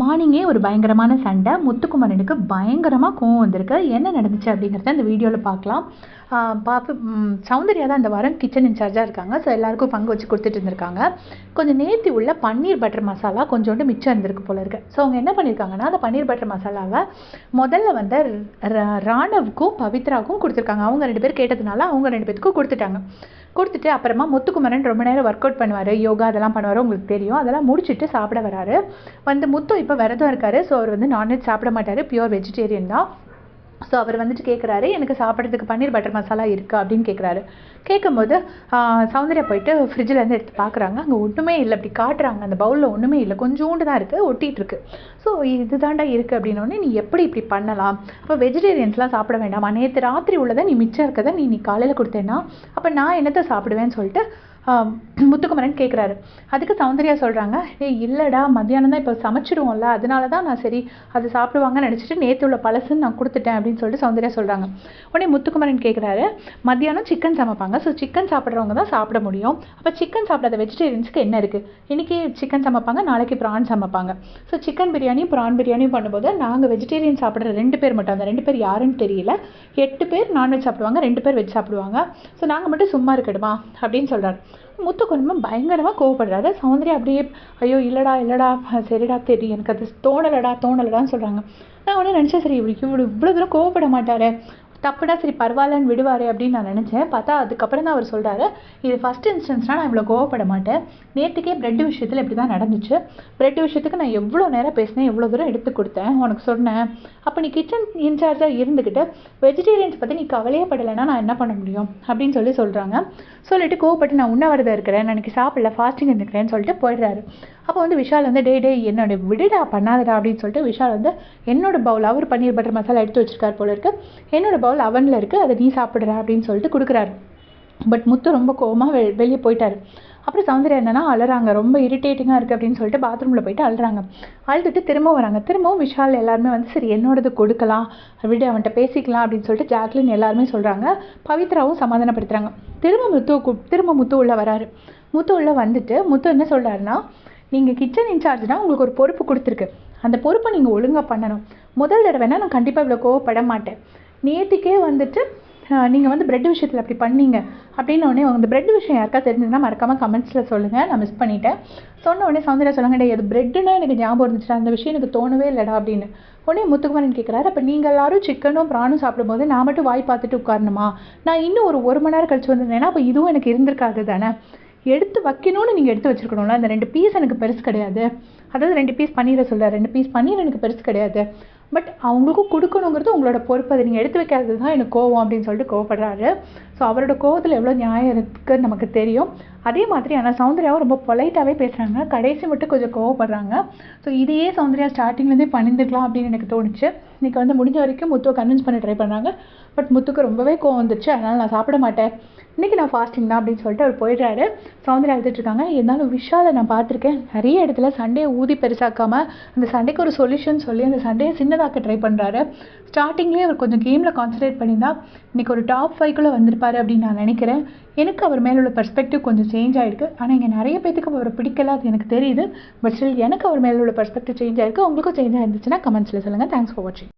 மார்னிங்கே ஒரு பயங்கரமான சண்டை. முத்துக்குமரனுக்கு பயங்கரமாக கோவம் வந்திருக்கு. என்ன நடந்துச்சு அப்படிங்கிறத இந்த வீடியோவில் பார்க்கலாம். பாப்பு சௌந்தர்யா தான் இந்த வாரம் கிச்சன் இன்சார்ஜாக இருக்காங்க. ஸோ எல்லாருக்கும் பங்கு வச்சு கொடுத்துட்டு இருந்திருக்காங்க. கொஞ்சம் நேர்த்தி உள்ள பன்னீர் பட்டர் மசாலா கொஞ்சோண்டு மிச்சம் இருந்திருக்கு போல இருக்கு. ஸோ அவங்க என்ன பண்ணியிருக்காங்கன்னா அந்த பன்னீர் பட்டர் மசாலாவை முதல்ல வந்து ராணவுக்கும் பவித்ராவுக்கும் கொடுத்துருக்காங்க. அவங்க ரெண்டு பேர் கேட்டதுனால அவங்க ரெண்டு பேத்துக்கும் கொடுத்துட்டாங்க. கொடுத்துட்டு அப்புறமா முத்துக்குமரன் ரொம்ப நேரம் ஒர்க் அவுட் பண்ணுவார். யோகா அதெல்லாம் பண்ணுவார் உங்களுக்கு தெரியும். அதெல்லாம் முடிச்சுட்டு சாப்பிட வராரு. வந்து முத்து இப்போ விரதம் இருக்காரு. ஸோ அவர் வந்து நான்வெஜ் சாப்பிட மாட்டார். பியூர் வெஜிடேரியன் தான். ஸோ அவர் வந்துட்டு கேட்குறாரு எனக்கு சாப்பிட்றதுக்கு பன்னீர் பட்டர் மசாலா இருக்கா? அப்படின்னு கேட்குறாரு கேட்கும்போது சௌந்தர்யா போயிட்டு ஃப்ரிட்ஜில் இருந்து எடுத்து பார்க்குறாங்க அங்கே ஒன்றுமே இல்லை. அப்படி காட்டுறாங்க. அந்த பவுலில் ஒன்றுமே இல்லை. கொஞ்சோண்டு தான் இருக்குது ஒட்டிகிட்டு இருக்கு. ஸோ இதுதாண்டா இருக்குது அப்படின்னோடனே நீ எப்படி இப்படி பண்ணலாம்? அப்போ வெஜிடேரியன்ஸ்லாம் சாப்பிட வேண்டாமா? நேற்று ராத்திரி உள்ளதை நீ மிச்சம் இருக்கதை நீ நீ காலையில் கொடுத்தேன்னா அப்போ நான் என்னத்தை சாப்பிடுவேன்னு சொல்லிட்டு முத்துக்குமரன் கேட்குறாரு அதுக்கு சௌந்தர்யா சொல்கிறாங்க ஏய் இல்லைடா மத்தியானம் தான் இப்போ சமைச்சிடுவோம்ல அதனால தான் நான் சரி அது சாப்பிடுவாங்கன்னு நினச்சிட்டு நேற்று உள்ள பழசுன்னு நான் கொடுத்துட்டேன் அப்படின்னு சொல்லிட்டு சௌந்தர்யா சொல்கிறாங்க உடனே முத்துக்குமரன் கேட்குறாரு மத்தியானம் சிக்கன் சமைப்பாங்க ஸோ சிக்கன் சாப்பிட்றவங்க தான் சாப்பிட முடியும். அப்போ சிக்கன் சாப்பிடாத வெஜிடேரியன்ஸுக்கு என்ன இருக்குது இன்றைக்கி சிக்கன் சமைப்பாங்க நாளைக்கு ப்ரான் சமைப்பாங்க. ஸோ சிக்கன் பிரியாணியும் ப்ரான் பிரியாணியும் பண்ணும்போது நாங்கள் வெஜிடேரியன் சாப்பிட்ற ரெண்டு பேர் மட்டும் அந்த ரெண்டு பேர் யாருன்னு தெரியல. எட்டு பேர் நான்வெஜ் சாப்பிடுவாங்க ரெண்டு பேர் வெஜ் சாப்பிடுவாங்க. ஸோ நாங்கள் மட்டும் சும்மா இருக்கட்டுமா? அப்படின்னு சொல்கிறாரு முத்துக்குடும்பம் பயங்கரமாக கோவப்படுறாரு. சௌந்தர்யா அப்படியே ஐயோ இல்லைடா இல்லைடா சரிடா தெரியும் எனக்கு அது தோணலடா தோணலடான்னு சொல்கிறாங்க நான் உடனே நினச்சேன் சரி இவரு இவ்வளோ இவ்வளோ தூரம் கோவப்பட மாட்டாரே. தப்புனா சரி பரவாயில்லன்னு விடுவார் அப்படின்னு நான் நினச்சேன். பார்த்தா அதுக்கப்புறம் தான் அவர் சொல்கிறாரு இது ஃபஸ்ட் இன்ஸ்டன்ஸ்னால் நான் இவ்வளோ கோவப்பட மாட்டேன். நேற்றுக்கே பிரெட் விஷயத்தில் இப்படி தான் நடந்துச்சு. பிரெட் விஷயத்துக்கு நான் எவ்வளோ நேரம் பேசினேன் எவ்வளோ தூரம் எடுத்து கொடுத்தேன் உனக்கு சொன்னேன். அப்போ நீ கிச்சன் இன்சார்ஜாக இருந்துக்கிட்டு வெஜிடேரியன்ஸ் பற்றி நீ கவலையே படலைன்னா நான் என்ன பண்ண முடியும்? அப்படின்னு சொல்லி சொல்கிறாங்க சொல்லிட்டு கோவப்பட்டு நான் உண்ணாவிரதம் இருக்கிறேன். நான் இன்னைக்கு சாப்பிடல ஃபாஸ்டிங் இருந்துக்கிறேன்னு சொல்லிட்டு போயிடுறாரு. அப்போ வந்து விஷால் வந்து டே டே என்னோட விடுடா பண்ணாதடா அப்படின்னு சொல்லிட்டு விஷால் வந்து என்னோட பவுல் அவர் பன்னீர் பட்டர் மசாலா எடுத்து வச்சிருக்காரு போல இருக்கு. என்னோட பவுல் அவனில் இருக்குது அதை நீ சாப்பிடுற அப்படின்னு சொல்லிட்டு கொடுக்குறாரு. பட் முத்து ரொம்ப கோவமாக வெ வெளியே போயிட்டார். அப்புறம் சௌந்தர்யா என்னன்னா அழறாங்க. ரொம்ப இரிட்டேட்டிங்காக இருக்குது அப்படின்னு சொல்லிட்டு பாத்ரூமில் போயிட்டு அழுறாங்க. அழுதுட்டு திரும்ப வராங்க. திரும்பவும் விஷால் எல்லாருமே வந்து சரி என்னோடது கொடுக்கலாம். விடு அவன்கிட்ட பேசிக்கலாம் அப்படின்னு சொல்லிட்டு ஜாக்லின் எல்லாருமே சொல்கிறாங்க பவித்ராவும் சமாதானப்படுத்துகிறாங்க திரும்ப முத்து திரும்ப முத்து உள்ளே வராரு. முத்து உள்ளே வந்துட்டு முத்து என்ன சொல்கிறாருன்னா நீங்கள் கிச்சன் இன்சார்ஜ்னால் உங்களுக்கு ஒரு பொறுப்பு கொடுத்துருக்கு. அந்த பொறுப்பை நீங்கள் ஒழுங்காக பண்ணணும். முதல் தடவைனா நான் கண்டிப்பாக இவ்வளோ கோவப்பட மாட்டேன். நேற்றுக்கே வந்துட்டு நீங்கள் வந்து பிரெட் விஷயத்தில் அப்படி பண்ணீங்க. அப்படின்னோடனே அந்த பிரெட் விஷயம் யாருக்கா தெரிஞ்சதுன்னா மறக்காமல் கமெண்ட்ஸில் சொல்லுங்கள் நான் மிஸ் பண்ணிட்டேன். சொன்ன உடனே சௌந்தர்யா சொல்லுங்க அது பிரெட்டுனா எனக்கு ஞாபகம் இருந்துச்சு அந்த விஷயம் எனக்கு தோணவே இல்லைடா அப்படின்னு. உடனே முத்துக்குமாரன் கேட்குறாரு அப்போ நீங்கள் எல்லாரும் சிக்கனும் ப்ரானும் சாப்பிடும்போது நான் மட்டும் வாய் பார்த்துட்டு உட்காரணுமா? நான் இன்னும் ஒரு ஒரு மணி நேரம் கழிச்சு வந்திருந்தேன்னா அப்போ இதுவும் எனக்கு இருந்திருக்காது தானே? எடுத்து வைக்கணும்னு நீங்கள் எடுத்து வச்சுருக்கணும்ல அந்த ரெண்டு பீஸ் எனக்கு பெருசு கிடையாது. அதாவது ரெண்டு பீஸ் பன்னீரை சொல்ல ரெண்டு பீஸ் பன்னீர் எனக்கு பெருசு கிடையாது. பட் அவங்களுக்கும் கொடுக்கணுங்கிறது உங்களோட பொறுப்பு. அதை நீங்கள் எடுத்து வைக்காதது தான் எனக்கு கோவம் அப்படின்னு சொல்லிட்டு கோவப்படுறாரு. ஸோ அவரோட கோவத்தில் எவ்வளோ நியாயம் இருக்குன்னு நமக்கு தெரியும். அதே மாதிரி ஆனால் சௌந்தர்யாவும் ரொம்ப பொலைட்டாகவே பேசுகிறாங்க கடைசி மட்டும் கொஞ்சம் கோவப்படுறாங்க. ஸோ இதையே சௌந்தர்யா ஸ்டார்டிங்லேருந்தே பண்ணியிருந்துக்கலாம் அப்படின்னு எனக்கு தோணுச்சு. இன்னைக்கு வந்து முடிஞ்ச வரைக்கும் முத்துவை கன்வின்ஸ் பண்ண ட்ரை பண்ணாங்க. பட் முத்துக்கு ரொம்பவே கோவம் வந்துச்சு அதனால் நான் சாப்பிட மாட்டேன். இன்றைக்கி நான் ஃபாஸ்டிங் தான் அப்படின்னு சொல்லிட்டு அவர் போயிடுறாரு. சௌந்தர்யா எழுதிட்டு இருந்தாலும் விஷாலை நான் பார்த்துருக்கேன். நிறைய இடத்துல சண்டையை ஊதி பெருசாக்காமல் அந்த சண்டைக்கு ஒரு சொல்யூஷன் சொல்லி அந்த சண்டையை சின்னதாக்க ட்ரை பண்ணுறாரு ஸ்டார்டிங்லேயே அவர் கொஞ்சம் கேமில் கான்சன்ட்ரேட் பண்ணியிருந்தா இன்றைக்கி ஒரு டாப் ஃபைவ்குள்ளே வந்திருப்பார். அப்படின்னு நான் நினைக்கிறேன். எனக்கு அவர் மேல உள்ள பர்ஸ்பெக்டிவ் கொஞ்சம் சேஞ்ச் ஆயிருக்கு. ஆனால் இங்கே நிறைய பேத்துக்கு அவரை பிடிக்கல அது எனக்கு தெரியுது. பட் ஸ்டில் எனக்கு அவர் மேல உள்ள பர்ஸ்பெக்டிவ் சேஞ்ச் ஆயிருக்கு. உங்களுக்கும் சேஞ்ச் ஆயிருந்துச்சுன்னா கமெண்ட்ஸில் சொல்லுங்கள் தேங்க்ஸ் ஃபார் வாட்சிங்